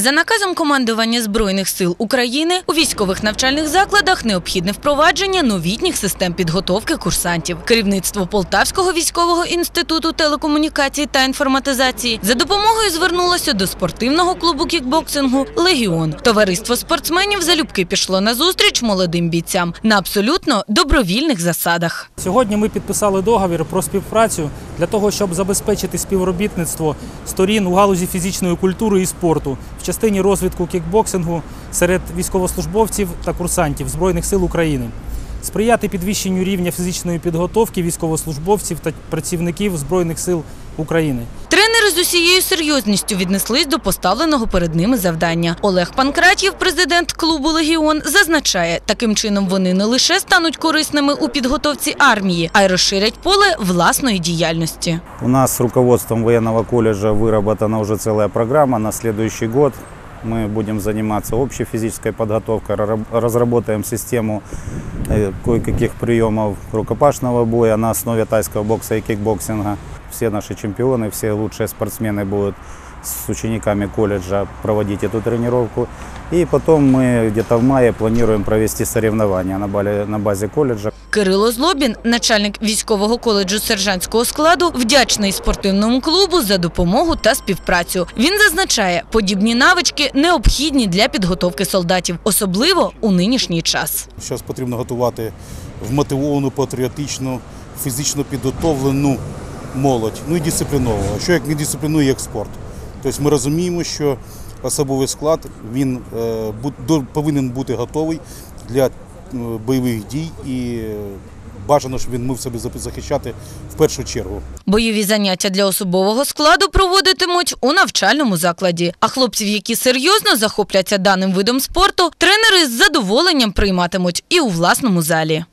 За наказом командування Збройних сил України у військових навчальних закладах необхідне впровадження новітніх систем підготовки курсантів. Керівництво Полтавського військового інституту телекомунікацій та інформатизації за допомогою звернулося до спортивного клубу кікбоксингу Легіон. Товариство спортсменів залюбки пішло на зустріч молодим бійцям на абсолютно добровільних засадах. Сьогодні ми підписали договір про співпрацю для того, щоб забезпечити співробітництво сторін у галузі фізичної культури і спорту в частині розвитку кікбоксингу серед військовослужбовців та курсантів Збройних сил України, сприяти підвищенню рівня фізичної підготовки військовослужбовців та працівників Збройних сил України Тренери з усією серйозністю віднеслись до поставленого перед ними завдання. Олег Панкратів, президент клубу Легіон, зазначає, таким чином вони не лише стануть корисними у підготовці армії, а й розширять поле власної діяльності. У нас с руководством военного колледжа выработана уже целая программа на следующий год. Мы будем заниматься общей физической подготовкой, ра- разработаем систему э, кое-каких приемов рукопашного боя на основе тайского бокса и кикбоксинга. Все наши чемпионы, все лучшие спортсмены будут с учениками колледжа проводить эту тренировку. И потом мы где-то в мае планируем провести соревнования на, бале- на базе колледжа. Кирило Злобін, начальник військового коледжу сержантського складу, вдячний спортивному клубу за допомогу та співпрацю. Він зазначає, подібні навички необхідні для підготовки солдатів, особливо у нинішній час. Зараз потрібно готувати вмотивовану, патріотичну, фізично підготовлену молодь, ну і дисципліновану. Що як не дисциплінує, як спорт? Тобто ми розуміємо, що особовий склад він е, повинен бути готовий для е, бойових дій і е, бажано, щоб він мав себе захищати в першу чергу. Бойові заняття для особового складу проводитимуть у навчальному закладі. А хлопців, які серйозно захопляться даним видом спорту, тренери з задоволенням прийматимуть і у власному залі.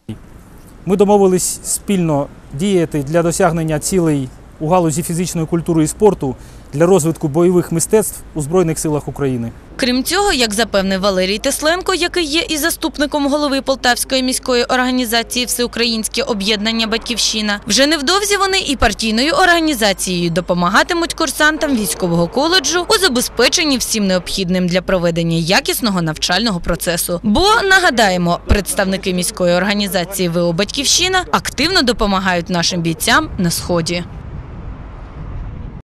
Ми домовились спільно діяти для досягнення цілей у галузі фізичної культури і спорту для розвитку бойових мистецтв у Збройних силах України. Крім цього, як запевнив Валерій Тесленко, який є і заступником голови Полтавської міської організації Всеукраїнське об'єднання Батьківщина, вже невдовзі вони і партійною організацією допомагатимуть курсантам військового коледжу у забезпеченні всім необхідним для проведення якісного навчального процесу. Бо нагадаємо, представники міської організації ВО Батьківщина активно допомагають нашим бійцям на сході.